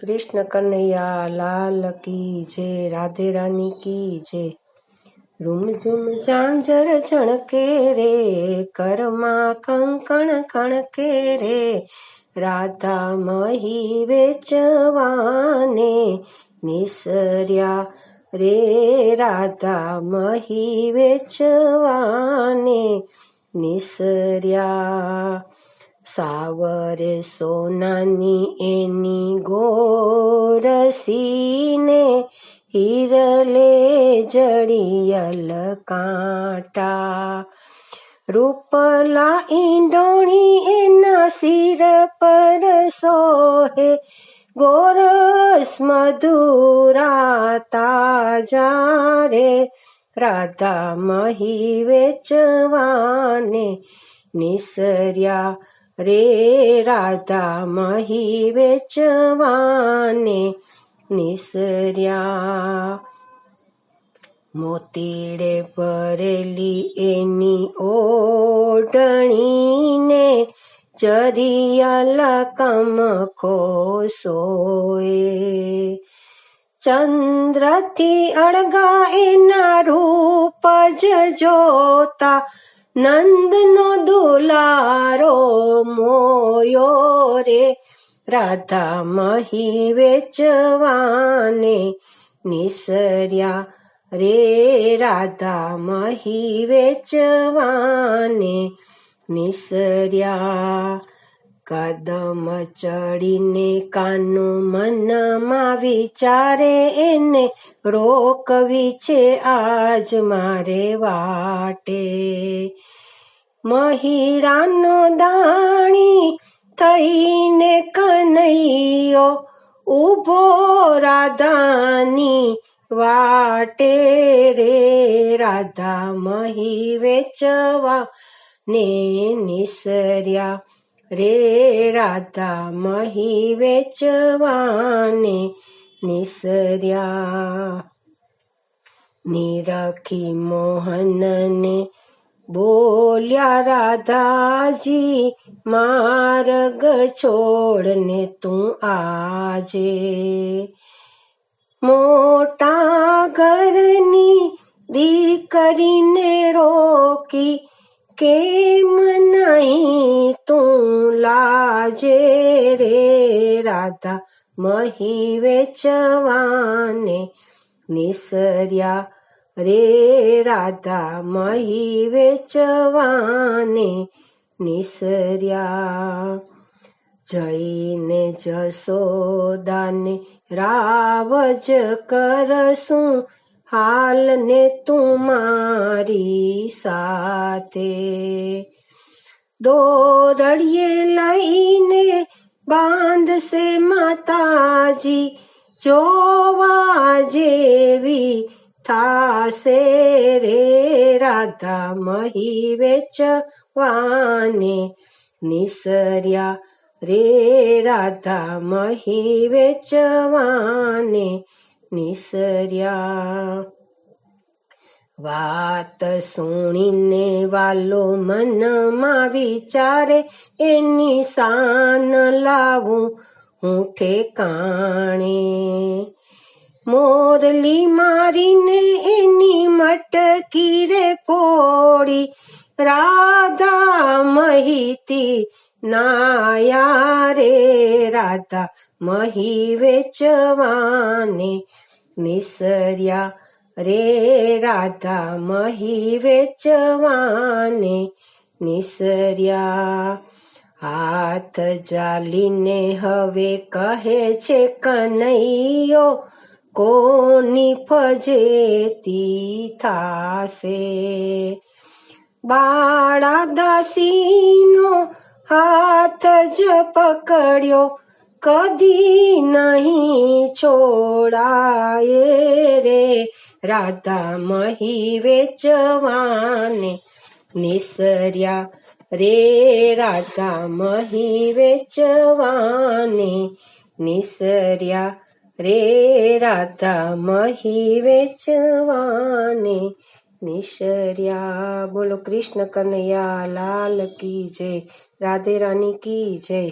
કૃષ્ણ કનૈયા, લાલ કી જય, રાધે રાની કી જય. રૂમ ઝુમ ઝાંઝર ઝણકે રે કરમાં કંકણ કણકે રે. રાધા મહી વેચવાને નિસર્યા રે, રાધા મહી વેચવાને નિસર્યા. સાવરે સોનાની એની ગોરસીને હિરલે જડિયલ કાંટા રૂપલા ઈંડોણી એના સિર પર સોહે ગોરસ મધુરા તાજા રે રાધા મહી વેચવાને નિસર્યા રે રાધા મહી વેચવાને નિસર્યા મોતીડે ભરેલી એની ઓઢણીને ચરિયાલા કમ ખોસોએ ચંદ્રથી અળગા એના રૂપ જ જોતા નંદનો દુલારો મોયો રે રાધા મહી વેચવાને નિસર્યા રે રાધા મહી વેચવાને નિસર્યા કદમ ચડીને કાનું મનમાં વિચારે, એને રોકવી છે આજ મારે વાટે. મહિડાનો દાણી થઈને કનૈયો ઊભો રાધાની વાટે રે. રાધા મહી વેચવા ને નિસર્યા રે રાધા મહી વેચવાને નિસર્યા. નિરખી મોહનને બોલ્યા, રાધાજી, માર્ગ છોડને તું આજે મોટા ઘરની દીકરીને રોકી કેમ નહીં તું લાજે રે રાધા, મહી વેચવાને નિસર્યા રે રાધા, મહી વેચવાને નિસર્યા. જઈને જસોદાને રાવજ કરશું હાલ ને તું મારી સાથે. દોરડીએ લઈને બાંધશે માતાજી જોવા જેવી થાશે રે રાધા મહી વેચવાને. નિસર્યા રે રાધા મહી વેચવાને. નિસર્યા વાત સુણીને વાલો મનમાં વિચારે, એની શાન લાવું હું ઠેકાણે. મોરલી મારીને એની મટકી રે ફોડી, રાધા મહિતી નાયા રે રાધા મહી વેચવાને નિસર્યા રે રાધા મહી વેચવાને નિસર્યા. હાથ જાલીને હવે કહે છે કનૈયો, કોની ફજેતી થાશે? બાળા દાસીનો હાથ જ પકડ્યો કદી નહીં છોડાય રે રાધા મહી વેચવાને નિસર્યા રે રાધા મહી વેચવાને નિસર્યા રે રાધા મહી વેચવાને નિસર્યા બોલો કૃષ્ણ કનૈયા લાલ કી જય રાધે રાની કી જય